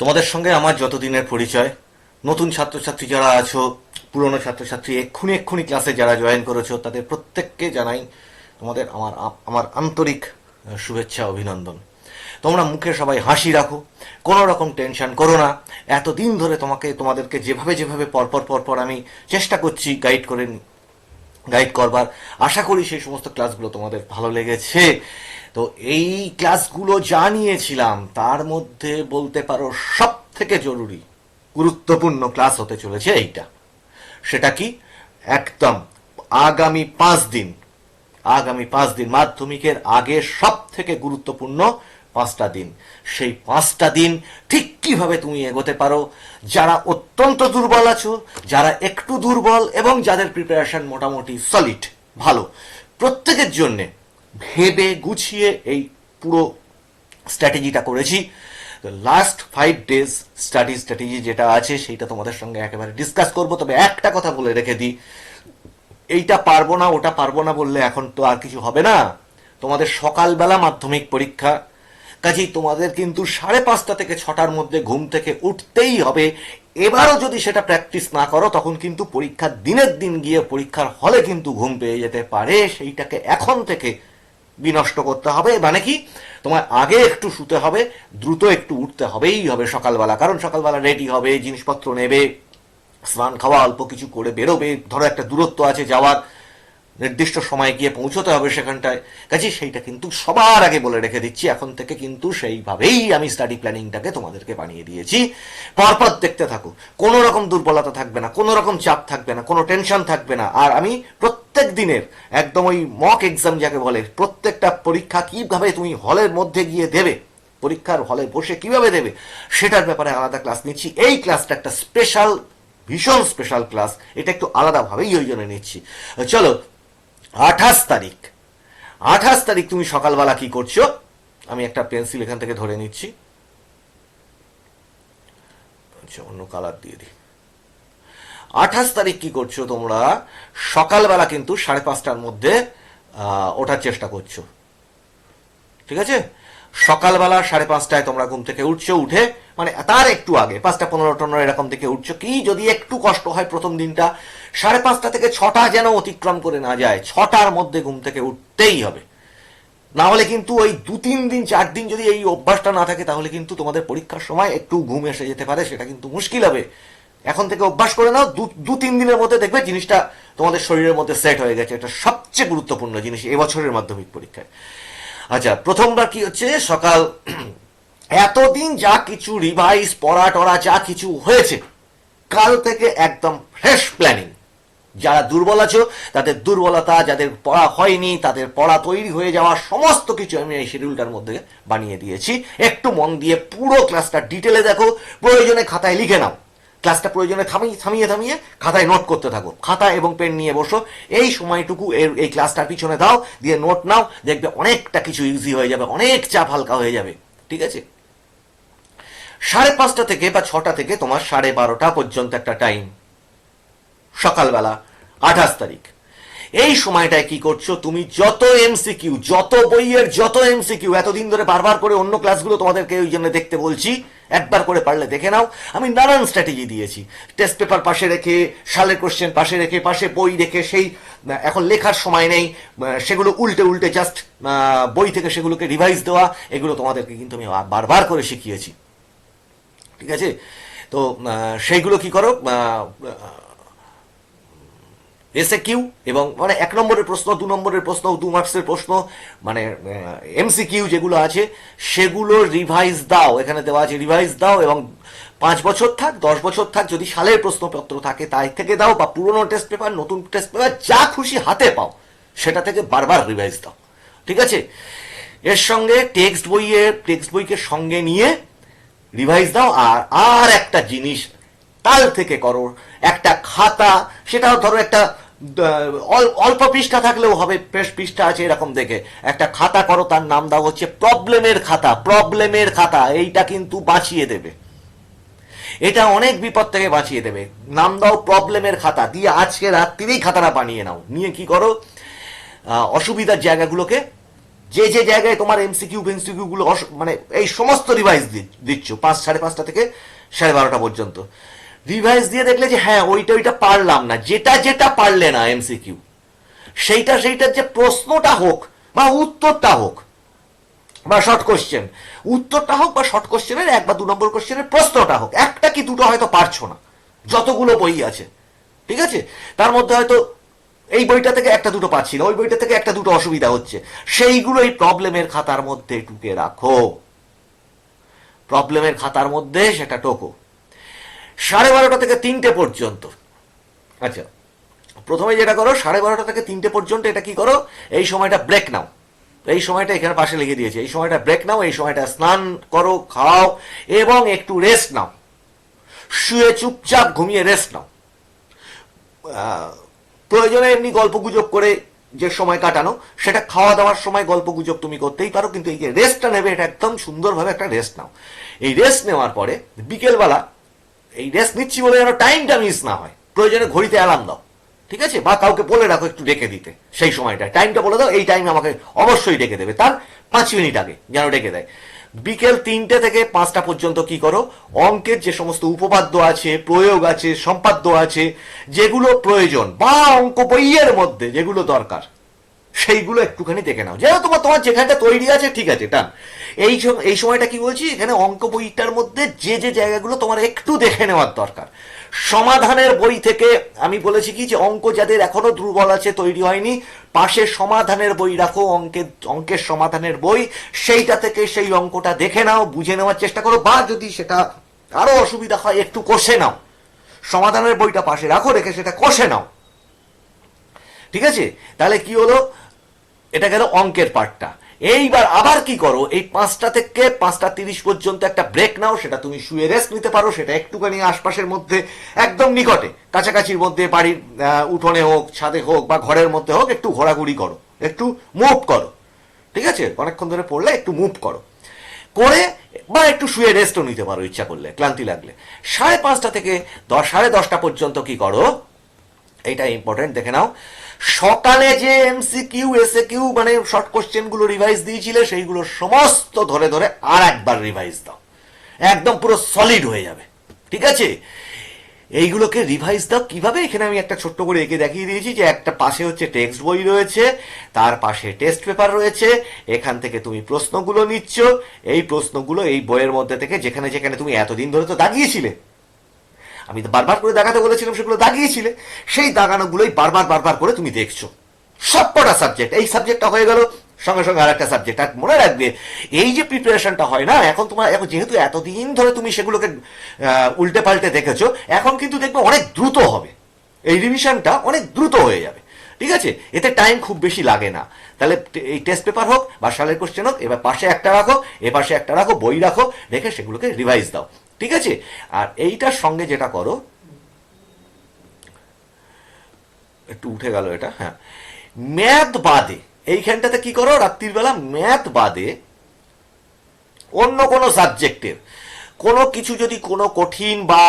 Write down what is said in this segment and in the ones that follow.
তোমাদের সঙ্গে আমার যতদিনের পরিচয়, নতুন ছাত্রছাত্রী যারা আছো, পুরনো ছাত্রছাত্রী, এক্ষুনি এক্ষুনি ক্লাসে যারা জয়েন করেছ, তাদের প্রত্যেককে জানাই তোমাদের আমার আমার আন্তরিক শুভেচ্ছা, অভিনন্দন। তোমরা মুখে সবাই হাসি রাখো, কোনো রকম টেনশন করো না। এতদিন ধরে তোমাকে, তোমাদেরকে যেভাবে যেভাবে পরপর পরপর আমি চেষ্টা করছি গাইড করে গাইড করবার, আশা করি সেই সমস্ত ক্লাসগুলো তোমাদের ভালো লেগেছে। তো এই ক্লাসগুলো যা নিয়েছিলাম তার মধ্যে বলতে পারো সব থেকে জরুরি, গুরুত্বপূর্ণ ক্লাস হতে চলেছে এইটা। সেটা কি? একদম আগামী পাঁচ দিন, আগামী পাঁচ দিন মাধ্যমিকের আগে সব থেকে গুরুত্বপূর্ণ পাঁচটা দিন। সেই পাঁচটা দিন ঠিক কীভাবে তুমি এগোতে পারো, যারা অত্যন্ত দুর্বল আছো, যারা একটু দুর্বল এবং যাদের প্রিপারেশন মোটামুটি সলিড ভালো, প্রত্যেকের জন্যে ভেবে গুছিয়ে এই পুরো স্ট্র্যাটেজিটা করেছি। Last five days study strategy যেটা আছে, সেইটা তোমাদের সঙ্গে একেবারে ডিসকাস করব। তবে একটা কথা বলে রেখে দিই। এইটা পারব না, ওটা পারব না বললে এখন তো আর কিছু হবে না। তোমাদের সকালবেলা মাধ্যমিক পরীক্ষা। কাজেই তোমাদের কিন্তু সাড়ে পাঁচটা থেকে ছটার মধ্যে ঘুম থেকে উঠতেই হবে। এবারও যদি সেটা প্র্যাকটিস না করো, তখন কিন্তু পরীক্ষার দিনের দিন গিয়ে পরীক্ষার হলে কিন্তু ঘুম পেয়ে যেতে পারে। সেইটাকে এখন থেকে বিনষ্ট করতে হবে মানে কি? তোমার আগে একটু শুতে হবে, দ্রুত একটু উঠতে হবেই হবে সকালবেলা, কারণ সকালবেলা রেডি হবে, জিনিসপত্র নেবে, স্নান খাওয়া, অল্প কিছু করে বেরোবে, ধরো একটা দূরত্ব আছে যাওয়ার নির্দিষ্ট সময় গিয়ে পৌঁছতে হবে সেখানটায়। কাজে সেইটা কিন্তু সবার আগে বলে রেখে দিচ্ছি। এখন থেকে কিন্তু সেইভাবেই আমি স্টাডি প্ল্যানিংটাকে তোমাদেরকে বানিয়ে দিয়েছি। পরপর দেখতে থাকো। কোনো রকম দুর্বলতা থাকবে না, কোনো রকম চাপ থাকবে না, কোনো টেনশন থাকবে না। আর আমি প্রত্যেক দিনের একদম ওই মক এক্সাম যাকে বলে, প্রত্যেকটা পরীক্ষা কীভাবে তুমি হলের মধ্যে গিয়ে দেবে, পরীক্ষার হলে বসে কীভাবে দেবে, সেটার ব্যাপারে আলাদা ক্লাস নিচ্ছি। এই ক্লাসটা একটা স্পেশাল ভীষণ স্পেশাল ক্লাস এটা একটু আলাদাভাবেই ওই জন্য নিচ্ছি। চলো আঠাশ তারিখ। আঠাশ তারিখ তুমি সকালবেলা কি করছ? আমি একটা পেন্সিল এখান থেকে ধরে নিচ্ছি। আচ্ছা অন্য কালার দিয়ে দিই। আঠাশ তারিখ কি করছ তোমরা? সকালবেলা কিন্তু সাড়ে পাঁচটার মধ্যে ওঠার চেষ্টা করছ। ঠিক আছে? সকালবেলা সাড়ে পাঁচটায় তোমরা ঘুম থেকে উঠছো, উঠে মানে তার একটু আগে, পাঁচটা পনেরো টনেরো এরকম থেকে উঠছো। কি যদি একটু কষ্ট হয় প্রথম দিনটা, সাড়ে পাঁচটা থেকে ছটা যেন অতিক্রম করে না যায়, ছটার মধ্যে ঘুম থেকে উঠতেই হবে। না হলে কিন্তু ওই দু তিন দিন, চার দিন যদি এই অভ্যাসটা না থাকে, তাহলে কিন্তু তোমাদের পরীক্ষার সময় একটু ঘুম এসে যেতে পারে, সেটা কিন্তু মুশকিল হবে। এখন থেকে অভ্যাস করে নাও, দু তিন দিনের মধ্যে দেখবে জিনিসটা তোমাদের শরীরের মধ্যে সেট হয়ে গেছে। এটা সবচেয়ে গুরুত্বপূর্ণ জিনিস, এবছরের মাধ্যমিক পরীক্ষায়। আচ্ছা প্রথমবার কি হচ্ছে? সকাল এতদিন যা কিছু রিভাইজ পড়া টরা যা কিছু হয়েছে, কাল থেকে একদম ফ্রেশ প্ল্যানিং যারা দুর্বল আছো, তাদের দুর্বলতা, যাদের পড়া হয়নি, তাদের পড়া তৈরি হয়ে যাওয়া সমস্ত কিছু আমি এই শিডিউলটার মধ্যে বানিয়ে দিয়েছি। একটু মন দিয়ে পুরো ক্লাসটা ডিটেলে দেখো, প্রয়োজনে খাতায় লিখে নাও। ক্লাসটা প্রয়োজনে থামিয়ে থামিয়ে থামিয়ে খাতায় নোট করতে থাকো। খাতা এবং পেন নিয়ে বসো। এই সময়টুকু এর, এই ক্লাসটার পিছনে দাও, দিয়ে নোট নাও, দেখবে অনেকটা কিছু ইজি হয়ে যাবে, অনেক চাপ হালকা হয়ে যাবে। ঠিক আছে? সাড়ে পাঁচটা থেকে বা ছটা থেকে তোমার সাড়ে বারোটা পর্যন্ত একটা টাইম সকালবেলা, আঠাশ তারিখ। এই সময়টায় কি করছ? তুমি যত এমসিকিউ যত বইয়ের যত এমসিকিউ এতদিন ধরে বারবার করে অন্য ক্লাসগুলো তোমাদেরকে ওই জন্য দেখতে বলছি, একবার করে পারলে দেখে নাও। আমি নানান স্ট্র্যাটেজি দিয়েছি। টেস্ট পেপার পাশে রেখে, সালের কোশ্চেন পাশে রেখে, পাশে বই রেখে, সেই, এখন লেখার সময় নেই সেগুলো উল্টে উল্টে জাস্ট বই থেকে সেগুলোকে রিভাইজ দেওয়া, এগুলো তোমাদেরকে কিন্তু আমি বারবার করে শিখিয়েছি। ঠিক আছে? তো সেইগুলো কি করো? এসে কিউ এবং মানে এক নম্বরের প্রশ্ন, দু নম্বরের প্রশ্ন, দু মার্কসের প্রশ্ন মানে এমসি কিউ যেগুলো আছে, সেগুলো রিভাইজ দাও। এখানে দেওয়া আছে রিভাইজ দাও এবং পাঁচ বছর থাক, দশ বছর থাক, যদি সালের প্রশ্নপত্র থাকে, তাই থেকে দাও বা পুরনো টেস্ট পেপার, নতুন টেস্ট পেপার, যা খুশি হাতে পাও, সেটা থেকে বারবার রিভাইজ দাও। ঠিক আছে? এর সঙ্গে টেক্সট বইয়ে, টেক্সট বইকে সঙ্গে নিয়ে রিভাইজ দাও, আর আর একটা জিনিস কাল থেকে করো। একটা খাতা, সেটাও ধরো একটা অল- অল্প পৃষ্ঠা থাকলেও হবে, বেশ পৃষ্ঠা আছে এরকম দেখে। একটা খাতা করো, তার নাম দাও হচ্ছে প্রবলেমের খাতা প্রবলেমের খাতা, এইটা কিন্তু বাঁচিয়ে দেবে। এটা অনেক বিপদ থেকে বাঁচিয়ে দেবে। নাম দাও প্রবলেমের খাতা, দিয়ে আজকে রাত্রিরেই খাতাটা বানিয়ে নাও। নিয়ে কি করো? অসুবিধার জায়গাগুলোকে যে যে জায়গায় তোমার এমসিকিউ ফেমসিকিউ গুলো মানে এই সমস্ত রিভাইজ দিচ্ছ, পাঁচ, সাড়ে পাঁচটা থেকে সাড়ে বারোটা পর্যন্ত। রিভাইজ দিয়ে দেখলে যে হ্যাঁ ওইটা ওইটা পারলাম না, যেটা যেটা পারলে না এমসিকিউ সেইটা, সেইটার যে প্রশ্নটা হোক বা উত্তরটা হোক বা শর্ট কোশ্চেন উত্তরটা হোক বা শর্ট কোশ্চেনের এক বা দু নম্বর কোশ্চেনের প্রশ্নটা হোক, একটা কি দুটো হয়তো পারছ না, যতগুলো বই আছে, ঠিক আছে? তার মধ্যে হয়তো এই বইটা থেকে একটা দুটো পাচ্ছি না, ওই বইটা থেকে একটা দুটো অসুবিধা হচ্ছে। সেইগুলো এই প্রবলেমের খাতার মধ্যে টুকে রাখো। প্রবলেমের খাতার মধ্যে সেটা টোকো সাড়ে বারোটা থেকে তিনটে পর্যন্ত। আচ্ছা প্রথমে যেটা করো, সাড়ে বারোটা থেকে তিনটে পর্যন্ত এটা কি করো? এই সময়টা ব্রেক নাও। এই সময়টা এখানে পাশে লিখে দিয়েছে, এই সময়টা ব্রেক নাও, এই সময়টা স্নান করো, খাও, এবং একটু রেস্ট নাও। শুয়ে চুপচাপ ঘুমিয়ে রেস্ট নাও। প্রয়োজনে এমনি গল্প গুজব করে যে সময় কাটানো, সেটা খাওয়া দাওয়ার সময় গল্প গুজব তুমি করতেই পারো, কিন্তু এই যে রেস্টটা নেবে, এটা একদম সুন্দরভাবে একটা রেস্ট নাও। এই রেস্ট নেওয়ার পরে বিকেলবেলা এই রেস্ট নিচ্ছি বলে যেন টাইমটা মিস না হয়। প্রয়োজনে ঘড়িতে অ্যালার্ম দাও, ঠিক আছে? বা কাউকে বলে রাখো একটু ডেকে দিতে, সেই সময়টা টাইমটা বলে দাও, এই টাইমে আমাকে অবশ্যই ডেকে দেবে। তার পাঁচ মিনিট আগে যেন ডেকে দেয়। বিকেল তিনটে থেকে পাঁচটা পর্যন্ত কি করো? অঙ্কের যে সমস্ত উপপাদ্য আছে, প্রয়োগ আছে, সম্পাদ্য আছে, যেগুলো প্রয়োজন, বা অঙ্ক বইয়ের মধ্যে যেগুলো দরকার, সেইগুলো একটুখানি দেখে নাও। যেন তোমার তোমার যেখানটা তৈরি আছে, ঠিক আছে টান এই এই সময়টা কি বলছি? এখানে অঙ্ক বইটার মধ্যে যে যে জায়গাগুলো তোমার একটু দেখে নেওয়ার দরকার। সমাধানের বই থেকে আমি বলেছি কি যে অঙ্ক যাদের এখনও দুর্বল আছে, তৈরি হয়নি, পাশে সমাধানের বই রাখো, অঙ্কের অঙ্কের সমাধানের বই, সেইটা থেকে সেই অঙ্কটা দেখে নাও, বুঝে নেওয়ার চেষ্টা করো, বা যদি সেটা আরও অসুবিধা হয়, একটু কষে নাও। সমাধানের বইটা পাশে রাখো, রেখে সেটা কষে নাও। ঠিক আছে? তাহলে কি হলো? এটা গেল অঙ্কের পার্টটা এইবার আবার কি করো? এই পাঁচটা থেকে পাঁচটা তিরিশ পর্যন্ত একটা ব্রেক নাও, সেটা তুমি শুয়ে রেস্ট নিতে পারো, সেটা একটুখানি আশপাশের মধ্যে, একদম নিকটে, কাছাকাছির মধ্যে, বাড়ির উঠোনে হোক, ছাদে হোক বা ঘরের মধ্যে হোক, একটু ঘোরাঘুরি করো, একটু মুভ করো। ঠিক আছে? অনেকক্ষণ ধরে পড়লে একটু মুভ করো। করে বা একটু শুয়ে রেস্টও নিতে পারো, ইচ্ছা করলে, ক্লান্তি লাগলে। সাড়ে পাঁচটা থেকে দশ, সাড়ে দশটা পর্যন্ত কি করো? এইটা ইম্পর্টেন্ট দেখে নাও। সকালে যে এমসি কিউ এসে কিউ মানে শর্ট কোশ্চেনগুলো রিভাইজ দিয়েছিলে, সেইগুলো সমস্ত ধরে ধরে আর একবার রিভাইজ দাও। একদম পুরো সলিড হয়ে যাবে। ঠিক আছে? এইগুলোকে রিভাইজ দাও। কীভাবে? এখানে আমি একটা ছোট্ট করে এঁকে দেখিয়ে দিয়েছি যে একটা পাশে হচ্ছে টেক্সট বই রয়েছে, তার পাশে টেস্ট পেপার রয়েছে, এখান থেকে তুমি প্রশ্নগুলো নিচ্ছ। এই প্রশ্নগুলো এই বইয়ের মধ্যে থেকে যেখানে যেখানে তুমি এতদিন ধরে তো দাগিয়েছিলে আমি তো বারবার করে দেখাতে বলেছিলাম, সেগুলো দাগিয়েছিলে। সেই দাগানোগুলোই বারবার বারবার করে তুমি দেখছ। সবকটা সাবজেক্ট এই সাবজেক্টটা হয়ে গেল, সঙ্গে সঙ্গে আর একটা সাবজেক্ট আর মনে রাখবে, এই যে প্রিপারেশনটা হয় না, এখন তোমার, এখন যেহেতু এতদিন ধরে তুমি সেগুলোকে উল্টে পাল্টে দেখেছ, এখন কিন্তু দেখবে অনেক দ্রুত হবে। এই রিভিশনটা অনেক দ্রুত হয়ে যাবে। ঠিক আছে? এতে টাইম খুব বেশি লাগে না। তাহলে এই টেস্ট পেপার হোক বা সালের কোশ্চেন হোক, এবার পাশে একটা রাখো, এ পাশে একটা রাখো, বই রাখো, রেখে সেগুলোকে রিভাইজ দাও। ঠিক আছে? আর এইটার সঙ্গে যেটা করো, একটু উঠে গেল এটা হ্যাঁ। ম্যাথ বাদে, এইখানটাতে কি করো, রাত্রির বেলা ম্যাথ বাদে অন্য কোনো সাবজেক্টের কোনো কিছু যদি কোনো কঠিন বা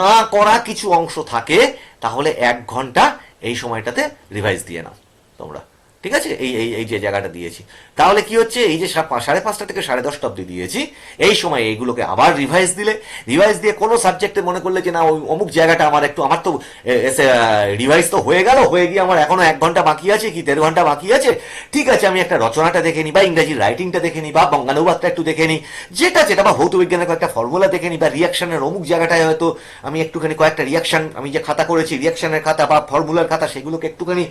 না করা কিছু অংশ থাকে, তাহলে এক ঘণ্টা এই সময়টাতে রিভাইজ দিয়ে নাও তোমরা। ঠিক আছে? এই এই এই যে জায়গাটা দিয়েছি। তাহলে কি হচ্ছে? এই যে সাড়ে পাঁচটা থেকে সাড়ে দশটা অব্দি দিয়েছি। এই সময় এইগুলোকে আবার রিভাইজ দিলে। রিভাইজ দিয়ে কোনো সাবজেক্টে মনে করলে যে না, ওই অমুক জায়গাটা আমার একটু, আমার তো এসে রিভাইজ তো হয়ে গেল, হয়ে গিয়ে আমার এখনও এক ঘণ্টা বাকি আছে, কি দেড় ঘণ্টা বাকি আছে? ঠিক আছে, আমি একটা রচনাটা দেখে নিই, বা ইংরাজি রাইটিংটা দেখে নিই, বা বঙ্গানুবাদটা একটু দেখে নিই। যেটা যেটা, বা ভৌত বিজ্ঞানের কয়েকটা ফর্মুলা দেখে নিই, বা রিয়াকশনের অমুক জায়গাটায় হয়তো আমি একটুখানি কয়েকটা রিয়াকশন আমি যে খাতা করেছি রিয়াকশনের খাতা বা ফর্মুলার খাতা, সেগুলোকে একটুখানি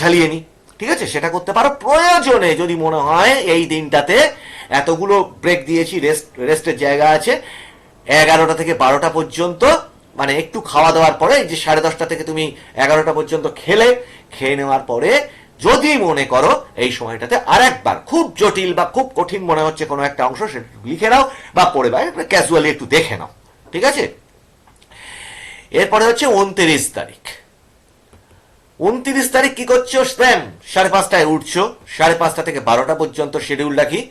ঝালিয়ে নিই। ঠিক আছে? সেটা করতে পারো। প্রয়োজনে যদি মনে হয় এই দিনটাতে এতগুলো ব্রেক দিয়েছি রেস্ট রেস্টের জায়গা আছে, এগারোটা থেকে বারোটা পর্যন্ত মানে একটু খাওয়া দাওয়ার পরে যে সাড়ে দশটা থেকে তুমি এগারোটা পর্যন্ত খেলে, খেয়ে নেওয়ার পরে যদি মনে করো এই সময়টাতে আর একবার খুব জটিল বা খুব কঠিন মনে হচ্ছে কোনো একটা অংশ, সেটা লিখে নাও বা পড়ে বা ক্যাজুয়ালি একটু দেখে নাও। ঠিক আছে? এরপরে হচ্ছে উনত্রিশ তারিখ। উনত্রিশ তারিখ কি করছ? স্প্যাম সাড়ে পাঁচটায় উঠছো। সাড়ে পাঁচটা থেকে বারোটা পর্যন্ত শিডিউল রাখি।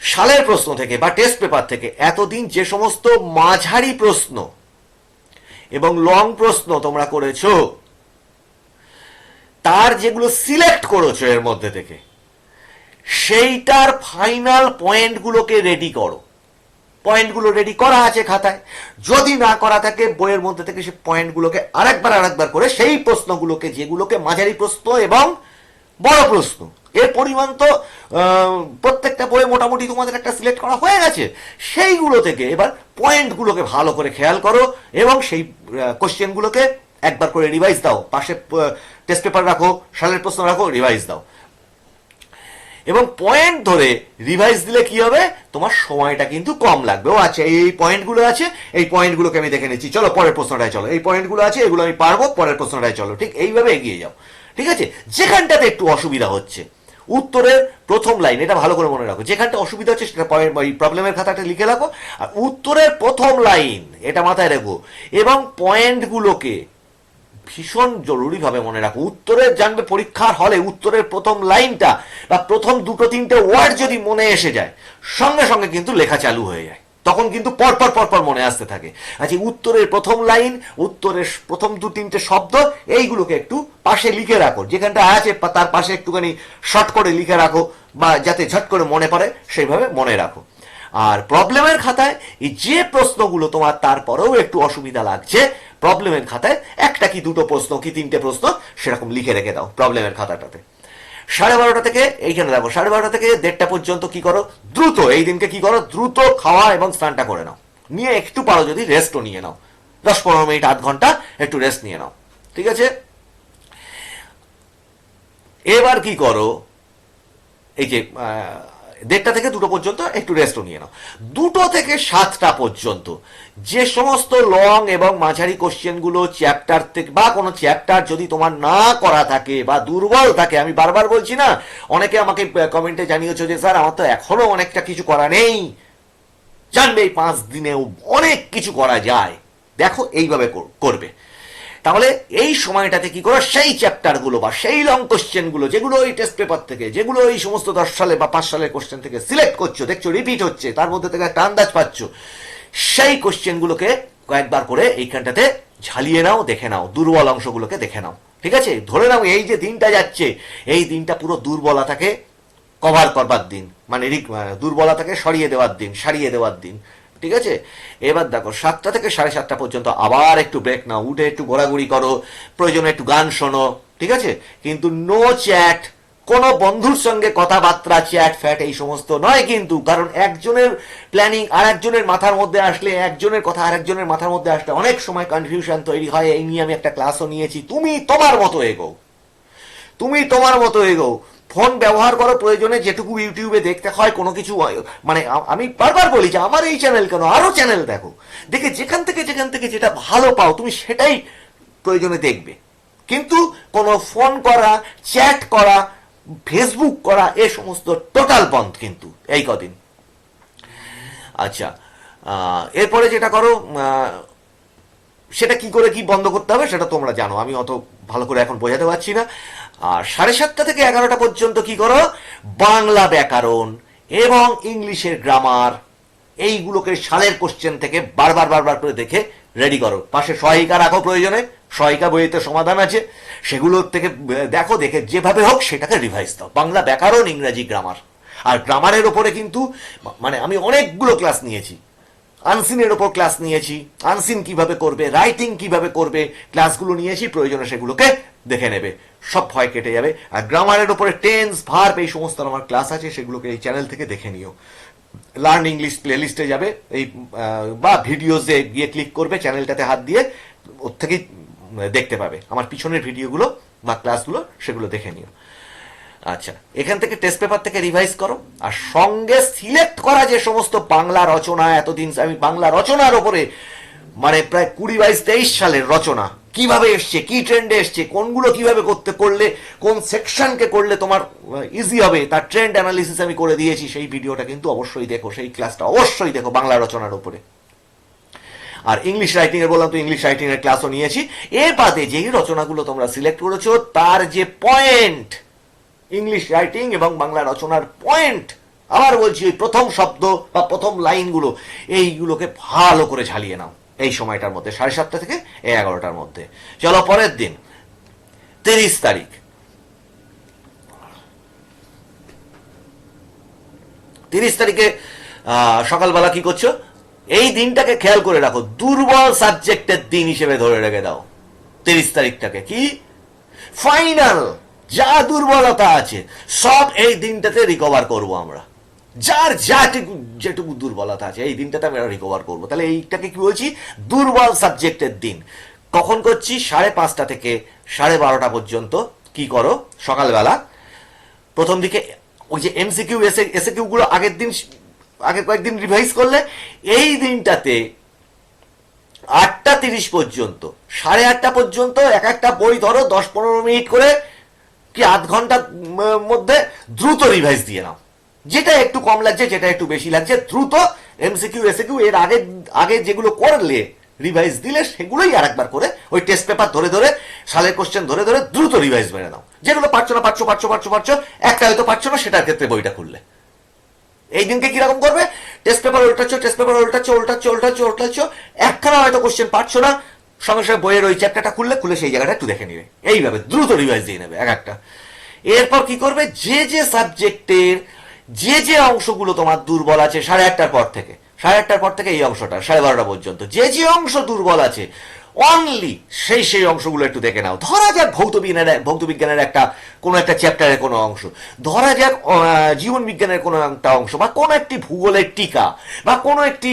সালের প্রশ্ন থেকে বা টেস্ট পেপার থেকে এতদিন যে সমস্ত মাঝারি প্রশ্ন এবং লং প্রশ্ন তোমরা করেছ, তার যেগুলো সিলেক্ট করেছ এর মধ্যে থেকে, সেইটার ফাইনাল পয়েন্টগুলোকে রেডি করো। পয়েন্টগুলো রেডি করা আছে খাতায়। যদি না করা থাকে, বইয়ের মধ্যে থেকে সে পয়েন্টগুলোকে আরেকবার আরেকবার করে সেই প্রশ্নগুলোকে, যেগুলোকে মাঝারি প্রশ্ন এবং বড় প্রশ্ন। এর পরিমাণ তো প্রত্যেকটা বইয়ে মোটামুটি তোমাদের একটা সিলেক্ট করা হয়ে গেছে। সেইগুলো থেকে এবার পয়েন্টগুলোকে ভালো করে খেয়াল করো এবং সেই কোশ্চেনগুলোকে একবার করে রিভাইজ দাও। পাশে টেস্ট পেপার রাখো, সালের প্রশ্ন রাখো রিভাইজ দাও। এবং পয়েন্ট ধরে রিভাইজ দিলে কি হবে? তোমার সময়টা কিন্তু কম লাগবে। ও আচ্ছা এই পয়েন্টগুলো আছে, এই পয়েন্টগুলোকে আমি দেখে নিচ্ছি। চলো, পরের প্রশ্নটায় চলো। এই পয়েন্টগুলো আছে, এগুলো আমি পারব, পরের প্রশ্নটায় চলো। ঠিক এইভাবে এগিয়ে যাও। ঠিক আছে? যেখানটাতে একটু অসুবিধা হচ্ছে, উত্তরের প্রথম লাইন এটা ভালো করে মনে রাখো। যেখানটা অসুবিধা হচ্ছে, সেটা প্রবলেমের খাতাটা লিখে রাখো। আর উত্তরের প্রথম লাইন এটা মাথায় রেখো। এবং পয়েন্টগুলোকে ভীষণ জরুরিভাবে মনে রাখো। উত্তরের জানবে পরীক্ষার হলে উত্তরের প্রথম লাইনটা বা প্রথম দুটো তিনটে ওয়ার্ড যদি মনে এসে যায়, সঙ্গে সঙ্গে কিন্তু লেখা চালু হয়ে যায়। তখন কিন্তু পরপর পরপর মনে আসতে থাকে। আচ্ছা উত্তরের প্রথম লাইন, উত্তরের প্রথম দু তিনটে শব্দ, এইগুলোকে একটু পাশে লিখে রাখো। যেখানটা আছে তার পাশে একটুখানি শর্ট করে লিখে রাখো বা যাতে ঝট করে মনে পড়ে, সেইভাবে মনে রাখো। আর প্রবলেমের খাতায় যে প্রশ্নগুলো তোমার তারপরেও একটু অসুবিধা লাগছে প্রবলেমের খাতায় একটা কি দুটো প্রশ্ন, কি তিনটে প্রশ্ন, সেরকম লিখে রেখে দাও প্রবলেমের খাতাটাতে। সাড়ে বারোটা থেকে, এইখানে দেখো, সাড়ে বারোটা থেকে দেড়টা পর্যন্ত কি করো? দ্রুত, এই দিনকে কি করো? দ্রুত খাওয়া এবং স্নানটা করে নাও। নিয়ে একটু পারো যদি রেস্টও নিয়ে নাও। দশ পনেরো মিনিট, আধ ঘণ্টা একটু রেস্ট নিয়ে নাও। ঠিক আছে? এবার কি করো? এই যে দেড়টা থেকে দুটো পর্যন্ত একটু রেস্টও নিয়ে নাও। দুটো থেকে সাতটা পর্যন্ত যে সমস্ত লং এবং মাঝারি কোশ্চেনগুলো চ্যাপ্টার থেকে বা কোনো চ্যাপ্টার যদি তোমার না করা থাকে বা দুর্বল থাকে, আমি বারবার বলছি না, অনেকে আমাকে কমেন্টে জানিয়েছো যে, স্যার, আমার তো এখনও অনেকটা কিছু করা নেই। জানবে এই পাঁচ দিনেও অনেক কিছু করা যায়। দেখো, এইভাবে করবে। তাহলে এই সময়টাতে কি করো? সেই চ্যাপ্টারগুলো বা সেই লং কোশ্চেনগুলো যেগুলো ওই টেস্ট পেপার থেকে, যেগুলো ওই সমস্ত দশ সালে বা পাঁচ সালের কোশ্চেন থেকে সিলেক্ট করছ, দেখছ রিপিট হচ্ছে, তার মধ্যে থেকে একটা আন্দাজ পাচ্ছ, সেই কোশ্চেনগুলোকে কয়েকবার করে এইখানটাতে ঝালিয়ে নাও, দেখে নাও, দুর্বল অংশগুলোকে দেখে নাও। ঠিক আছে? ধরে নাও, এই যে দিনটা যাচ্ছে, এই দিনটা পুরো দুর্বলতাকে কভার করবার দিন মানে দুর্বলতাকে সরিয়ে দেওয়ার দিন, সারিয়ে দেওয়ার দিন। ঠিক আছে? এবার দেখো, সাতটা থেকে সাড়ে সাতটা পর্যন্ত আবার একটু ব্রেক নাও, উঠে একটু ঘোরাঘুরি করো, প্রয়োজনে একটু গান শোনো, ঠিক আছে? কিন্তু নো চ্যাট কোনো বন্ধুর সঙ্গে কথাবার্তা চ্যাট ফ্যাট এই সমস্ত নয় কিন্তু, কারণ একজনের প্ল্যানিং আর একজনের মাথার মধ্যে আসলে একজনের কথা আর একজনের মাথার মধ্যে আসলে অনেক সময় কনফিউশন তৈরি হয়। এই নিয়ে আমি একটা ক্লাসও নিয়েছি। তুমি তোমার মতো এগো। তুমি তোমার মতো এগো। ফোন ব্যবহার করো, প্রয়োজনে যেটুকু ইউটিউবে দেখতে হয়, কোনো কিছু মানে আমি বারবার বলি যে, আমার এই চ্যানেল কেন? আরও চ্যানেল দেখো। দেখে যেখান থেকে যেখান থেকে যেটা ভালো পাও, তুমি সেটাই প্রয়োজনে দেখবে। কিন্তু কোনো ফোন করা চ্যাট করা ফেসবুক করা, এ সমস্ত টোটাল বন্ধ কিন্তু, এই কদিন। আচ্ছা এরপরে যেটা করো সেটা কি করে কি বন্ধ করতে হবে, সেটা তোমরা জানো। আমি অত ভালো করে এখন বোঝাতে পারছি না। আর সাড়ে সাতটা থেকে এগারোটা পর্যন্ত কি করো? বাংলা ব্যাকরণ এবং ইংলিশের গ্রামার এইগুলোকে সালের কোশ্চেন থেকে বারবার বারবার করে দেখে রেডি করো। পাশে সহায়িকা রাখো প্রয়োজনে। সহায়িকা বইতে সমাধান আছে। সেগুলোর থেকে দেখো, দেখে যেভাবে হোক সেটাকে রিভাইজ দাও। বাংলা ব্যাকরণ, ইংরাজি গ্রামার আর গ্রামারের ওপরে কিন্তু মানে আমি অনেকগুলো ক্লাস নিয়েছি। আনসিনের ওপর ক্লাস নিয়েছি। আনসিন কীভাবে করবে রাইটিং কীভাবে করবে ক্লাসগুলো নিয়েছি, প্রয়োজনে সেগুলোকে দেখে নেবে। সব ভয় কেটে যাবে। আর গ্রামারের ওপরে টেন্স ভার্ব এই সমস্ত আমার ক্লাস আছে, সেগুলোকে এই চ্যানেল থেকে দেখে নিও। লার্ন ইংলিশ প্লেলিস্টে যাবে, এই বা ভিডিওসে গিয়ে ক্লিক করবে চ্যানেলটাতে হাত দিয়ে, ওর থেকেই দেখতে পাবে। আমার পিছনের ভিডিওগুলো বা ক্লাসগুলো সেগুলো দেখে নিও। আচ্ছা এখান থেকে টেস্ট পেপার থেকে রিভাইজ করো, আর সঙ্গে সিলেক্ট করা যে সমস্ত বাংলা রচনা, এতদিন আমি বাংলা রচনার ওপরে মানে প্রায় কুড়ি বাইশ তেইশ সালের রচনা, কীভাবে এসছে, কি ট্রেন্ডে এসছে, কোনগুলো কীভাবে করতে, করলে, কোন সেকশনকে করলে তোমার ইজি হবে, তার ট্রেন্ড অ্যানালিসিস আমি করে দিয়েছি, সেই ভিডিওটা কিন্তু অবশ্যই দেখো, সেই ক্লাসটা অবশ্যই দেখো বাংলা রচনার উপরে আর ইংলিশ রাইটিং এর বললাম তো ইংলিশ রাইটিং এর ক্লাসও নিয়েছি। এর বাদে যেই রচনাগুলো তোমরা সিলেক্ট করেছ, তার যে পয়েন্ট ইংলিশ রাইটিং এবং বাংলা রচনার পয়েন্ট আবার বলছি, ওই প্রথম শব্দ বা প্রথম লাইনগুলো, এইগুলোকে ভালো করে ঝালিয়ে নাও। এই সময়টার মধ্যে, সাড়ে সাতটা থেকে এগারোটার মধ্যে। চলো পরের দিন, তিরিশ তারিখ। তিরিশ তারিখে সকালবেলা কি করছ? এই দিনটাকে খেয়াল করে রাখো, দুর্বল সাবজেক্টের দিন হিসেবে ধরে রেখে দাও। তিরিশ তারিখটাকে, কি? ফাইনাল যা দুর্বলতা আছে, সব এই দিনটাতে রিকভার করব আমরা। যার যাটুকু, যেটুকু দুর্বলতা আছে, এই দিনটাতে আমরা রিকভার করব। তাহলে এইটাকে কি বলছি? দুর্বল সাবজেক্টের দিন। কখন করছি? সাড়ে পাঁচটা থেকে সাড়ে বারোটা পর্যন্ত। কি করো? সকালবেলা। প্রথম দিকে ওই যে এমসিকিউ এসে এসে গুলো আগের দিন আগে কয়েকদিন রিভাইজ করলে, এই দিনটাতে আটটা তিরিশ পর্যন্ত, সাড়ে আটটা পর্যন্ত এক একটা বই ধরো, দশ পনেরো মিনিট করে কি, আধ ঘণ্টার মধ্যে দ্রুত রিভাইজ দিয়ে নাও। যেটা একটু কম লাগছে, যেটা একটু বেশি লাগছে, দ্রুত এমসিকিউ এসিকিউ এর আগে আগে যেগুলো করলে রিভাইজ দিলে, সেগুলোই আরেকবার করে ওই টেস্ট পেপার ধরে ধরে, সালের কোশ্চেন ধরে ধরে দ্রুত রিভাইজ মেরে নাও। যেগুলো পারছ না, পারছ পারছ পারছ পারছ, একটা হয়তো পারছ না, সেটার ক্ষেত্রে বইটা খুললে। এই দিনকে কীরকম করবে? টেস্ট পেপার উল্টাচ্ছ টেস্ট পেপার উল্টাচ্ছ উল্টাচ্ছ উল্টাচ্ছ উল্টাচ্ছ, একখানা হয়তো কোশ্চেন পারছ না সঙ্গে সঙ্গে বইয়ের ওই চ্যাপ্টারটা খুললে, খুলে সেই জায়গাটা একটু দেখে নেবে। এইভাবে দ্রুত রিভাইজ দিয়ে নেবে এক একটা। এরপর কি করবে? যে যে সাবজেক্টের যে যে অংশগুলো তোমার দুর্বল আছে, সাড়ে আটটার পর থেকে, সাড়ে আটটার পর থেকে এই অংশটা, সাড়ে বারোটা পর্যন্ত, যে যে অংশ দুর্বল আছে অনলি সেই সেই অংশগুলো একটু দেখে নাও। ধরা যাক ভৌত বিজ্ঞানের ভৌত বিজ্ঞানের একটা, কোনো একটা চ্যাপ্টারের কোনো অংশ। ধরা যাক জীবন বিজ্ঞানের কোনো একটা অংশ, বা কোনো একটি ভূগোলের টিকা, বা কোনো একটি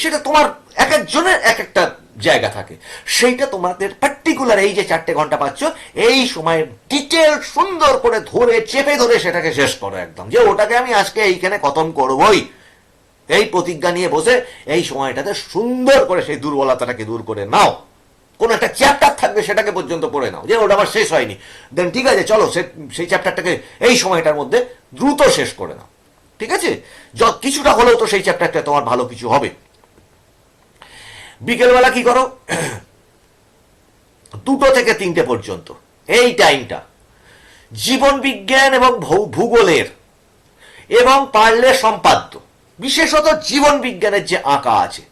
সেটা তোমার এক একজনের এক একটা জায়গা থাকে। সেইটা তোমাদের পার্টিকুলার এই যে চারটে ঘণ্টা পাচ্ছ, এই সময় ডিটেল সুন্দর করে ধরে, চেপে ধরে সেটাকে শেষ করো একদম। যে ওটাকে আমি আজকে এইখানে খতম করবই। এই প্রতিজ্ঞা নিয়ে বসে এই সময়টাতে সুন্দর করে সেই দুর্বলতাটাকে দূর করে নাও। কোন একটা চ্যাপ্টার থাকবে সেটাকে পর্যন্ত পড়ে নাও। যে ওটা আবার শেষ হয়নি। দেন ঠিক আছে, চলো সেই চ্যাপ্টারটাকে এই সময়টার মধ্যে দ্রুত শেষ করে নাও। ঠিক আছে? কিছুটা হলেও তো সেই চ্যাপ্টারটা তোমার ভালো কিছু হবে। বিকেলবেলা কি করো? দুটো থেকে তিনটে পর্যন্ত। এই টাইমটা জীবন বিজ্ঞান এবং ভূগোলের এবং পারলে সম্পাদ্য। বিশেষত জীবন বিজ্ঞানের যে আঁকা আছে।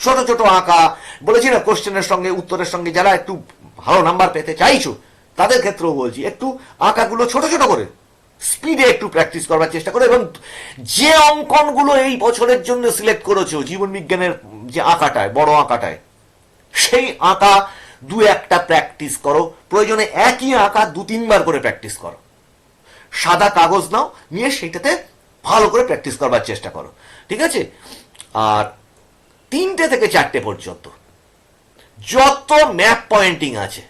ছোট ছোট আঁকা। বলেছি না, কোশ্চেনের সঙ্গে, উত্তরের সঙ্গে যারা একটু ভালো নাম্বার পেতে চাইছো, তাদের ক্ষেত্রেও বলছি, একটু আঁকাগুলো ছোট ছোট করে। স্পিডে একটু প্র্যাকটিস করবার চেষ্টা করো এবং যে অঙ্কনগুলো এই বছরের জন্য সিলেক্ট করেছ, জীবন বিজ্ঞানের যে আঁকাটায়, বড় আঁকাটায়। সেই আঁকা দু একটা প্র্যাকটিস করো। প্রয়োজনে একই আঁকা দু তিনবার করে প্র্যাকটিস করো। সাদা কাগজ নাও, নিয়ে সেইটাতে ভালো করে প্র্যাকটিস করবার চেষ্টা করো। ঠিক আছে? আর তিনটে থেকে চারটে পর্যন্ত। যত ম্যাপ পয়েন্টিং আছে,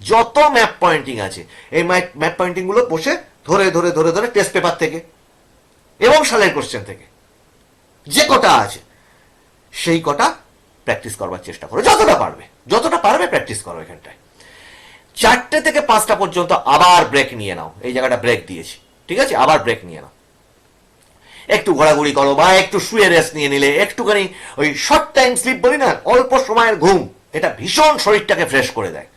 যত ম্যাপ পয়েন্টিং আছে, এই ম্যাপ পয়েন্টিংগুলো বসে ধরে ধরে ধরে ধরে টেস্ট পেপার থেকে এবং সালের কোশ্চেন থেকে। যে কটা আছে সেই কটা প্র্যাকটিস করবার চেষ্টা করো। যতটা পারবে যতটা পারবে প্র্যাকটিস করো এখানটায়। চারটে থেকে পাঁচটা পর্যন্ত আবার ব্রেক নিয়ে নাও। এই জায়গাটা ব্রেক দিয়েছি, ঠিক আছে? আবার ব্রেক নিয়ে নাও। একটু ঘোরাঘুরি করো বা একটু শুয়ে রেস্ট নিয়ে নিলে, একটুখানি ওই শর্ট টাইম স্লিপ বলি না, অল্প সময়ের ঘুম, এটা ভীষণ শরীরটাকে ফ্রেশ করে দেয়।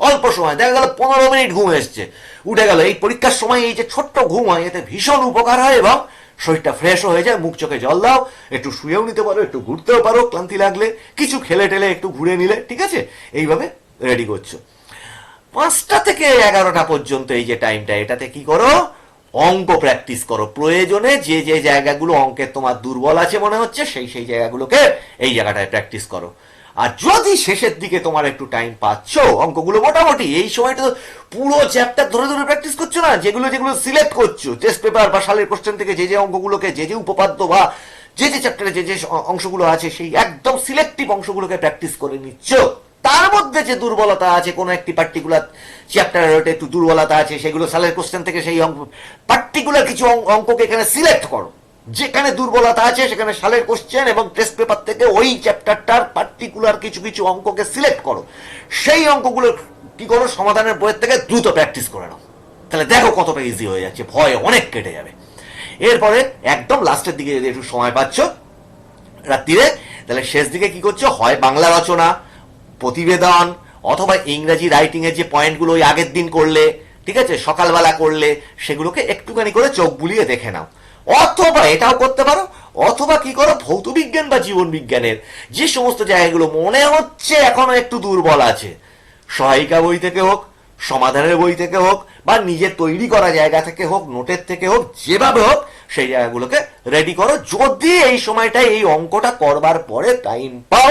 অল্প সময়, দেখা গেল পনেরো মিনিট ঘুম এসছে, উঠে গেল। এই পরীক্ষার সময় এই যে ছোট্ট ঘুম হয়, এতে ভীষণ উপকার হয় এবং শরীরটা ফ্রেশ হয়ে যায়, মুখ চোখে জল দাও, একটু শুয়েও নিতে পারো, একটু ঘুরতেও পারো, ক্লান্তি লাগলে। কিছু খেলে টেলে একটু ঘুরে নিলে, ঠিক আছে? এইভাবে রেডি করছ। পাঁচটা থেকে এগারোটা পর্যন্ত এই যে টাইমটা এটাতে কি করো? অঙ্ক প্র্যাকটিস করো। প্রয়োজনে যে যে জায়গাগুলো অঙ্কের তোমার দুর্বল আছে মনে হচ্ছে, সেই সেই জায়গাগুলোকে এই জায়গাটায় প্র্যাকটিস করো। আর যদি শেষের দিকে তোমার একটু টাইম পাচ্ছ, অঙ্কগুলো মোটামুটি, এই সময়টা তো পুরো চ্যাপ্টার ধরে ধরে প্র্যাকটিস করছ না? যেগুলো যেগুলো সিলেক্ট করছ টেস্ট পেপার বা সালের কোশ্চেন থেকে যে যে অঙ্কগুলোকে, যে যে উপপাদ্য বা যে যে চ্যাপ্টারে যে যে অংশগুলো আছে, সেই একদম সিলেক্টিভ অংশগুলোকে প্র্যাকটিস করে নিচ্ছ। তার মধ্যে যে দুর্বলতা আছে, কোনো একটি পার্টিকুলার চ্যাপ্টারের একটু দুর্বলতা আছে, সেগুলো সালের কোশ্চেন থেকে সেই অঙ্ক পার্টিকুলার কিছু অঙ্ক- অঙ্ককে এখানে সিলেক্ট করো। যেখানে দুর্বলতা আছে, সেখানে সালের কোশ্চেন এবং টেস্ট পেপার থেকে ওই চ্যাপ্টারটার পার্টিকুলার কিছু কিছু অঙ্ককে সিলেক্ট করো। সেই অঙ্কগুলো কি করো, সমাধানের বইয়ের থেকে দ্রুত প্র্যাকটিস করে নাও। তাহলে দেখো কতটা ইজি হয়ে যাচ্ছে, ভয় অনেক কেটে যাবে। এরপরে একদম লাস্টের দিকে যদি একটু সময় পাচ্ছ, রাত্রিরে, তাহলে শেষ দিকে কি করছ, হয় বাংলা রচনা, প্রতিবেদন, অথবা ইংরেজি রাইটিং এর যে পয়েন্টগুলো ওই আগের দিন করলে, ঠিক আছে, সকালবেলা করলে, সেগুলোকে একটুখানি করে চোখ বুলিয়ে দেখে নাও। অথবা এটাও করতে পারো, অথবা কি করো, ভৌত বিজ্ঞান বা জীবন বিজ্ঞানের। যে সমস্ত জায়গাগুলো মনে হচ্ছে এখনও একটু দুর্বল আছে, সহায়িকা বই থেকে হোক, সমাধানের বই থেকে হোক, বা নিজের তৈরি করা জায়গা থেকে হোক, নোটের থেকে হোক, যেভাবে হোক, সেই জায়গাগুলোকে রেডি করো। যদি এই সময়টায় এই অঙ্কটা করবার পরে টাইম পাও,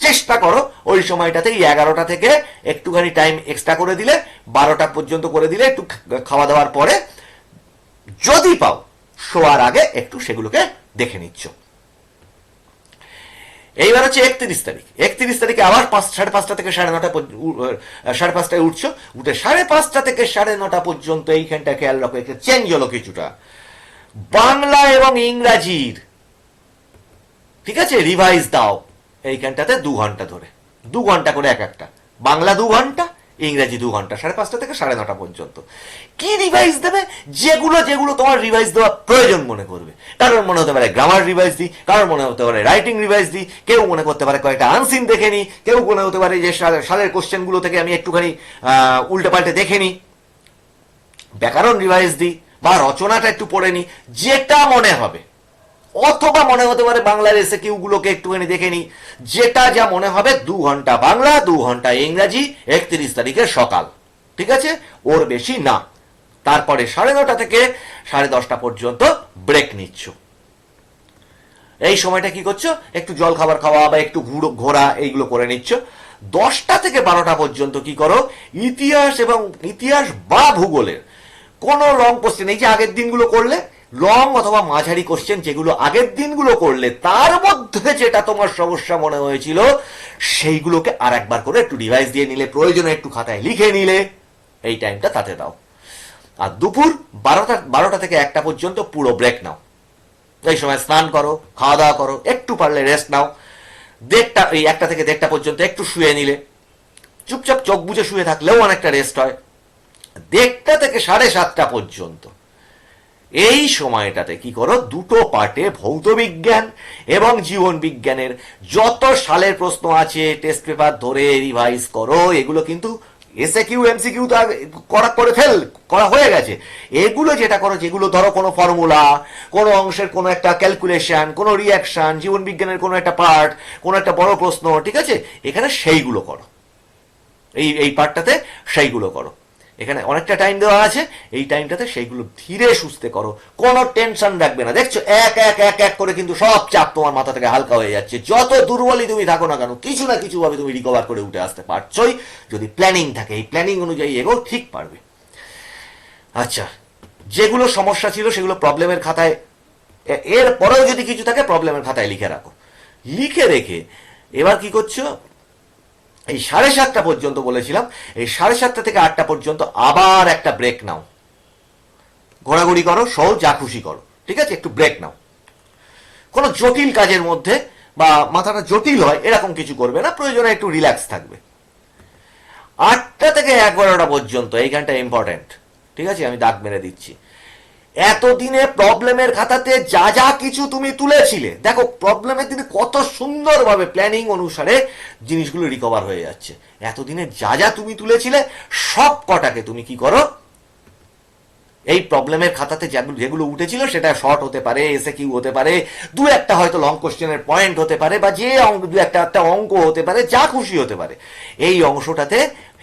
চেষ্টা করো ওই সময়টাতে এই এগারোটা থেকে একটুখানি টাইম এক্সট্রা করে দিলে, বারোটা পর্যন্ত করে দিলে একটু খাওয়া দাওয়ার পরে যদি পাও শোয়ার আগে একটু সেগুলোকে দেখে নিচ্ছ। এইবার হচ্ছে একত্রিশ তারিখ। একত্রিশ তারিখে আবার পাঁচ সাড়ে পাঁচটা থেকে সাড়ে নটা সাড়ে পাঁচটায় উঠছো। উঠে সাড়ে পাঁচটা থেকে সাড়ে নটা পর্যন্ত এইখানটা খেয়াল রাখো, একটু চেঞ্জ হলো কিছুটা। বাংলা এবং ইংরাজির, ঠিক আছে রিভাইজ দাও। এইখানটাতে দু ঘণ্টা ধরে। দু ঘণ্টা করে এক একটা। বাংলা দু ঘণ্টা ইংরেজি দু ঘণ্টা, সাড়ে পাঁচটা থেকে সাড়ে নটা পর্যন্ত। কি রিভাইজ দেবে? যেগুলো যেগুলো তোমার রিভাইজ দেওয়া প্রয়োজন মনে করবে। কারোর মনে হতে পারে গ্রামার রিভাইজ দিই, কারোর মনে হতে পারে রাইটিং রিভাইজ দিই, কেউ মনে করতে পারে কয়েকটা আনসিন দেখে নিই, কেউ মনে হতে পারে যে সাল- সালের কোশ্চেনগুলো থেকে আমি একটুখানি উল্টে পাল্টে দেখে নিই। ব্যাকরণ রিভাইজ দিই বা রচনাটা একটু পড়ে নিই, যেটা মনে হবে। অথবা মনে হতে পারে বাংলার এসে কিউগুলোকে একটুখানি দেখে নিই। যেটা যা মনে হবে দু ঘণ্টা বাংলা, দু ঘণ্টা ইংরাজি, একত্রিশ তারিখের সকাল। ঠিক আছে? ওর বেশি না। তারপরে সাড়ে নটা থেকে সাড়ে দশটা পর্যন্ত ব্রেক নিচ্ছ। এই সময়টা কি করছ? একটু জল খাবার খাওয়া বা একটু ঘুরো ঘোরা এইগুলো করে নিচ্ছ। দশটা থেকে বারোটা পর্যন্ত কি করো? ইতিহাস এবং ইতিহাস বা ভূগোলের। কোন লং কোশ্চেন এই যে আগের দিনগুলো করলে লং অথবা মাঝারি কোশ্চেন যেগুলো আগের দিনগুলো করলে, তার মধ্যে যেটা তোমার সমস্যা মনে হয়েছিল, সেইগুলোকে আর একবার করে একটু ডিভাইস দিয়ে নিলে, প্রয়োজনে একটু খাতায় লিখে নিলে, এই টাইমটা তাতে দাও। আর দুপুর বারোটা বারোটা থেকে একটা পর্যন্ত পুরো ব্রেক নাও। এই সময় স্নান করো, খাওয়া দাওয়া করো, একটু পারলে রেস্ট নাও। দেড়টা, এই একটা থেকে দেড়টা পর্যন্ত একটু শুয়ে নিলে। চুপচাপ চোখ বুজে শুয়ে থাকলেও অনেকটা রেস্ট হয়। দেড়টা থেকে সাড়ে সাতটা পর্যন্ত। এই সময়টাতে কি করো, দুটো পার্টে ভৌত বিজ্ঞান এবং জীবন বিজ্ঞানের যত সালের প্রশ্ন আছে টেস্ট পেপার ধরে রিভাইজ করো, এগুলো কিন্তু এসে কিউ এমসি কিউ তো করা, করে ফেল, করা হয়ে গেছে। এগুলো যেটা করো, যেগুলো ধরো কোনো ফর্মুলা কোনো অংশের কোনো একটা ক্যালকুলেশন কোনো রিয়াকশন জীবন বিজ্ঞানের কোনো একটা পার্ট কোনো একটা বড় প্রশ্ন, ঠিক আছে? এখানে সেইগুলো করো। এই এই পার্টটাতে সেইগুলো করো। এখানে অনেকটা টাইম দেওয়া আছে। এই টাইমটাতে সেইগুলো ধীরে সুস্থে করো। কোনো টেনশন রাখবে না। দেখছ, এক এক এক এক করে কিন্তু সব চাপ তোমার মাথা থেকে হালকা হয়ে যাচ্ছে। যত দুর্বলই তুমি থাকো না কেন, কিছু না কিছু ভাবে তুমি রিকভার করে উঠে আসতে পারছোই। যদি প্ল্যানিং থাকে, এই প্ল্যানিং অনুযায়ী এগো ঠিক পারবে। আচ্ছা যেগুলো সমস্যা ছিল সেগুলো প্রবলেমের খাতায় এর পরেও যদি কিছু থাকে প্রবলেমের খাতায় লিখে রাখো। লিখে রেখে, এবার কি করছ? এই সাড়ে সাতটা পর্যন্ত বলেছিলাম, এই সাড়ে সাতটা থেকে আটটা পর্যন্ত আবার একটা ব্রেক নাও। ঘোরাঘুরি করো সহ যা খুশি করো। ঠিক আছে? একটু ব্রেক নাও। কোনো জটিল কাজের মধ্যে বা মাথাটা জটিল হয়, এরকম কিছু করবে না, প্রয়োজনে একটু রিল্যাক্স থাকবে। আটটা থেকে এগারোটা পর্যন্ত এইখানটা ইম্পর্টেন্ট ঠিক আছে? আমি দাগ মেরে দিচ্ছি। এতদিনে প্রবলেমের খাতাতে যা যা কিছু তুমি তুলেছিলে। দেখো, প্রবলেমের দিনে কত সুন্দরভাবে প্ল্যানিং অনুসারে জিনিসগুলো রিকভার হয়ে যাচ্ছে। এতদিনে যা যা তুমি তুলেছিলে সব কটাকে তুমি কি করো? এই প্রবলেমের খাতাতে যেগুলো উঠেছিল সেটা শর্ট হতে পারে এসে কিউ হতে পারে, দু একটা হয়তো লং কোশ্চেনের পয়েন্ট হতে পারে বা যে অঙ্ক দু একটা একটা অঙ্ক হতে পারে, যা খুশি হতে পারে। এই অংশটাতে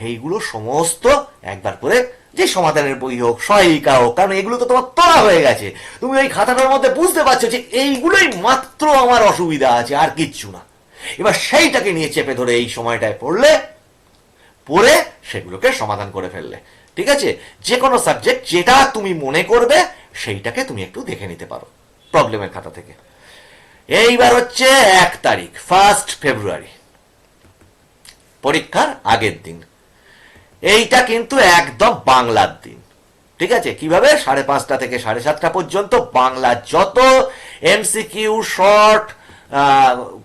এইগুলো সমস্ত একবার করে যে সমাধানের বই হোক, সহায়িকা হোক, কারণ এগুলো তো তোমার তোলা হয়ে গেছে। তুমি ওই খাতাটার মধ্যে বুঝতে পারছ যে এইগুলোই মাত্র আমার অসুবিধা আছে, আর কিচ্ছু না। এবার সেইটাকে নিয়ে চেপে ধরে এই সময়টায় পড়লে, পড়ে সেগুলোকে সমাধান করে ফেললে। ঠিক আছে? যে কোনো সাবজেক্ট যেটা তুমি মনে করবে, সেইটাকে তুমি একটু দেখে নিতে পারো প্রবলেমের খাতা থেকে। এইবার হচ্ছে এক তারিখ ফার্স্ট ফেব্রুয়ারি পরীক্ষার আগের দিন। এইটা কিন্তু একদম বাংলার দিন। ঠিক আছে? কীভাবে? সাড়ে পাঁচটা থেকে সাড়ে সাতটা পর্যন্ত বাংলা যত এমসিকিউ শর্ট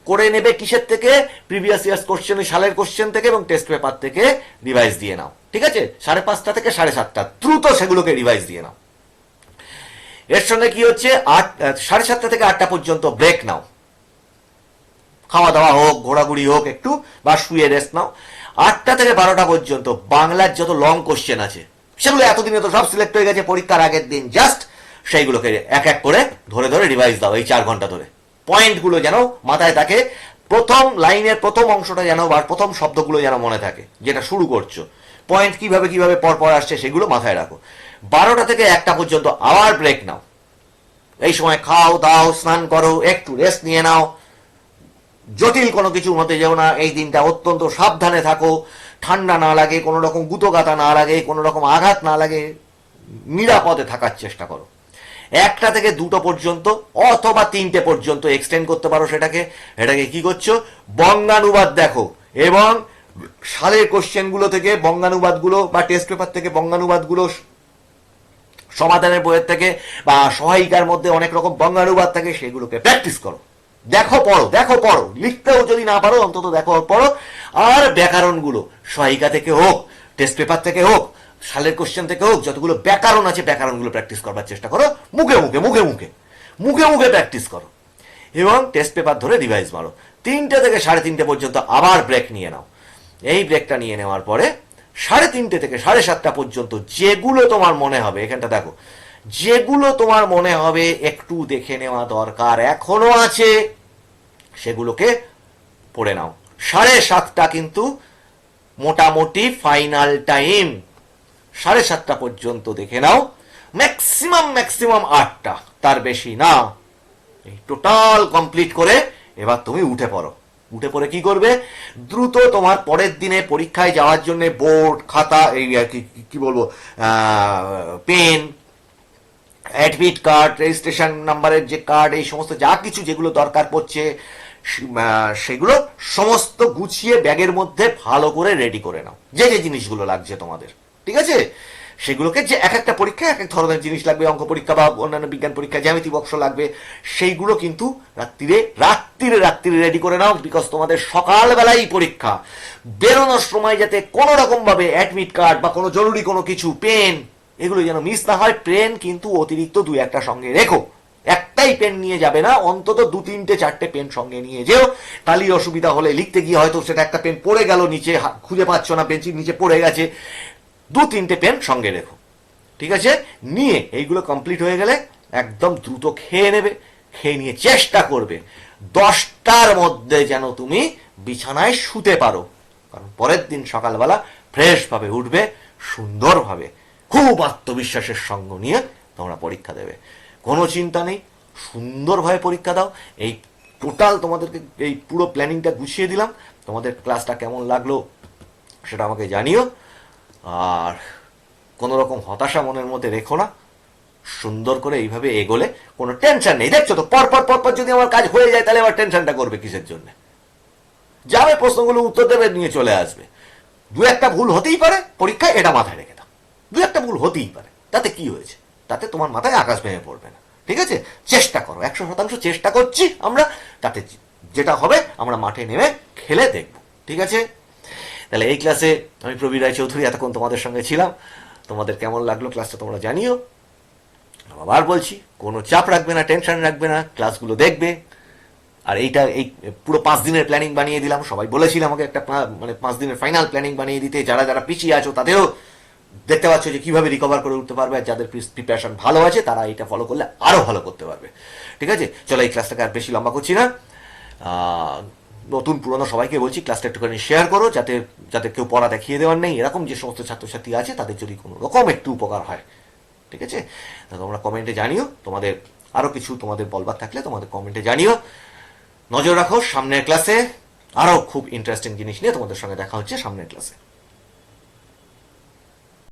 করে নেবে কিসের থেকে? প্রিভিয়াস ইয়ার্স কোশ্চেন সালের কোশ্চেন থেকে এবং টেস্ট পেপার থেকে রিভাইজ দিয়ে নাও। ঠিক আছে? সাড়ে পাঁচটা থেকে সাড়ে সাতটা। দ্রুত সেগুলোকে রিভাইজ দিয়ে নাও। এর সঙ্গে কি হচ্ছে? আট সাড়ে সাতটা থেকে আটটা পর্যন্ত ব্রেক নাও। খাওয়া দাওয়া হোক, ঘোরাঘুরি হোক একটু, বা শুয়ে রেস্ট নাও। আটটা থেকে বারোটা পর্যন্ত বাংলার যত লং কোশ্চেন আছে, সেগুলো এতদিনে তো সব সিলেক্ট হয়ে গেছে, পরীক্ষার আগের দিন জাস্ট সেইগুলোকে এক এক করে ধরে ধরে রিভাইজ দাও এই চার ঘণ্টা ধরে। পয়েন্টগুলো যেন মাথায় থাকে, প্রথম লাইনের প্রথম অংশটা যেন বা প্রথম শব্দগুলো যেন মনে থাকে, যেটা শুরু করছ। পয়েন্ট কীভাবে কীভাবে পর পর আসছে সেগুলো মাথায় রাখো। বারোটা থেকে একটা পর্যন্ত আবার ব্রেক নাও। এই সময় খাও, দাও, স্নান করো, একটু রেস্ট নিয়ে নাও। জটিল কোনো কিছু হতে যেও না, এই দিনটা অত্যন্ত সাবধানে থাকো। ঠান্ডা না লাগে, কোনো রকম গুতোগাতা না লাগে, কোনো রকম আঘাত না লাগে। নিরাপদে থাকার চেষ্টা করো। একটা থেকে দুটো পর্যন্ত অথবা তিনটে পর্যন্ত এক্সটেন্ড করতে পারো সেটাকে। এটাকে কি করছ? বঙ্গানুবাদ দেখো এবং সালের কোশ্চেনগুলো থেকে, বঙ্গানুবাদগুলো বা টেস্ট পেপার থেকে, বঙ্গানুবাদগুলো সমাধানের বইয়ের থেকে বা সহায়িকার মধ্যে অনেক রকম বঙ্গানুবাদ থাকে, সেগুলোকে প্র্যাকটিস করো। দেখো, পড়ো দেখো, পড়ো। লিখতেও যদি না পারো, অন্তত দেখো, পড়ো। আর ব্যাকরণগুলো, সহায়িকা থেকে হোক টেস্ট পেপার থেকে হোক, সালের কোশ্চেন থেকে হোক, যতগুলো ব্যাকরণ আছে, ব্যাকরণগুলো প্র্যাকটিস করবার চেষ্টা করো। মুখে মুখে মুখে মুখে মুখে মুখে প্র্যাকটিস করো। এবং টেস্ট পেপার ধরে রিভাইজ মারো। তিনটে থেকে সাড়ে তিনটে পর্যন্ত আবার ব্রেক নিয়ে নাও। এই ব্রেকটা নিয়ে নেওয়ার পরে সাড়ে তিনটে থেকে সাড়ে সাতটা পর্যন্ত যেগুলো তোমার মনে হবে, এখানটা দেখো, যেগুলো তোমার মনে হবে একটু দেখে নেওয়া দরকার এখনও আছে, সেগুলোকে পড়ে নাও। সাড়ে সাতটা কিন্তু মোটামুটি ফাইনাল টাইম সাড়ে সাতটা পর্যন্ত দেখে নাও ম্যাক্সিমাম ম্যাক্সিমাম আটটা, তার বেশি না। টোটাল কমপ্লিট করে এবার তুমি উঠে পড়ো। উঠে পড়ে কি করবে? দ্রুত তোমার পরের দিনে পরীক্ষায় যাওয়ার জন্য বোর্ড, খাতা, এই কি বলব পেন, অ্যাডমিট কার্ড, রেজিস্ট্রেশন নাম্বারের যে কার্ড, এই সমস্ত যা কিছু যেগুলো দরকার পড়ছে সেগুলো সমস্ত গুছিয়ে ব্যাগের মধ্যে ভালো করে রেডি করে নাও। যে যে জিনিসগুলো লাগছে তোমাদের। ঠিক আছে? সেগুলোকে যে এক একটা পরীক্ষা, এক এক ধরনের জিনিস লাগবে, অঙ্ক পরীক্ষা বা অন্যান্য বিজ্ঞান পরীক্ষা, জ্যামিতি বক্স লাগবে, সেইগুলো কিন্তু রাত্রিরে রাত্রিরে রাত্রিরে রেডি করে নাও বিকজ তোমাদের সকালবেলাই পরীক্ষা। বেরোনোর সময় যাতে কোনো রকম ভাবে অ্যাডমিট কার্ড বা কোনো জরুরি কোনো কিছু পেন এগুলো যেন মিস না হয় পেন কিন্তু অতিরিক্ত দু একটা সঙ্গে রেখো। একটাই পেন নিয়ে যাবে না, অন্তত দু, তিনটে, চারটে পেন সঙ্গে নিয়ে যেও। তাহলেই অসুবিধা হলে লিখতে গিয়ে হয়তো সেটা একটা পেন পড়ে গেল, নিচে খুঁজে পাচ্ছ না বেঞ্চির নিচে পড়ে গেছে। দু তিনটে পেন সঙ্গে রেখো। ঠিক আছে? নিয়ে এইগুলো কমপ্লিট হয়ে গেলে একদম দ্রুত খেয়ে নেবে, খেয়ে নিয়ে চেষ্টা করবে। দশটার মধ্যে যেন তুমি বিছানায় শুতে পারো। কারণ পরের দিন সকালবেলা ফ্রেশভাবে উঠবে, সুন্দরভাবে, খুব আত্মবিশ্বাসের সঙ্গ নিয়ে তোমরা পরীক্ষা দেবে। কোনো চিন্তা নেই, সুন্দরভাবে পরীক্ষা দাও। এই টোটাল তোমাদেরকে এই পুরো প্ল্যানিংটা গুছিয়ে দিলাম। তোমাদের ক্লাসটা কেমন লাগল সেটা আমাকে জানিও। আর কোনো রকম হতাশা মনের মধ্যে রেখো না। সুন্দর করে এইভাবে এগোলে কোনো টেনশন নেই। দেখছ তো পরপর পর পর পর যদি আমার কাজ হয়ে যায়, তাহলে আবার টেনশনটা করবে কিসের জন্য? যাবে প্রশ্নগুলো উত্তর দেবে, নিয়ে চলে আসবে। দু একটা ভুল হতেই পারে, পরীক্ষায় এটা মাথায় রেখে দাও। দু একটা ভুল হতেই পারে, তাতে কি হয়েছে? তাতে তোমার মাথায় আকাশ ভেঙে পড়বে না। ঠিক আছে? চেষ্টা করো, একশো শতাংশ চেষ্টা করছি আমরা, তাতে যেটা হবে, আমরা মাঠে নেমে খেলে দেখব। ঠিক আছে? তাহলে এই ক্লাসে আমি প্রবীর রায় চৌধুরী এতক্ষণ তোমাদের সঙ্গে ছিলাম। তোমাদের কেমন লাগল ক্লাসটা তোমরা জানিও। আবার বলছি, কোনো চাপ রাখবে না টেনশন রাখবে না ক্লাসগুলো দেখবে। আর এইটা, এই পুরো পাঁচ দিনের প্ল্যানিং বানিয়ে দিলাম। সবাই বলেছিল আমাকে একটা মানে পাঁচ দিনের ফাইনাল প্ল্যানিং বানিয়ে দিতে। যারা যারা পিছিয়ে আছো, তাদেরও দেখতে পাচ্ছ যে কীভাবে রিকভার করে উঠতে পারবে। আর যাদের প্রিপারেশন ভালো আছে, তারা এটা ফলো করলে আরও ভালো করতে পারবে। ঠিক আছে? চলো এই ক্লাসটাকে আর বেশি লম্বা করছি না। নতুন পুরনো সবাইকে বলছি ক্লাসটা একটুখানি শেয়ার করো, যাতে যাতে কেউ পড়া দেখিয়ে দেওয়ার নেই। এরকম যে সমস্ত ছাত্রছাত্রী আছে, তাদের যদি কোনো রকম একটু উপকার হয়। ঠিক আছে? তোমরা কমেন্টে জানিও। তোমাদের আরও কিছু তোমাদের বলবার থাকলে তোমাদের কমেন্টে জানিও। নজর রাখো, সামনের ক্লাসে আরও খুব ইন্টারেস্টিং জিনিস নিয়ে তোমাদের সঙ্গে দেখা হচ্ছে সামনের ক্লাসে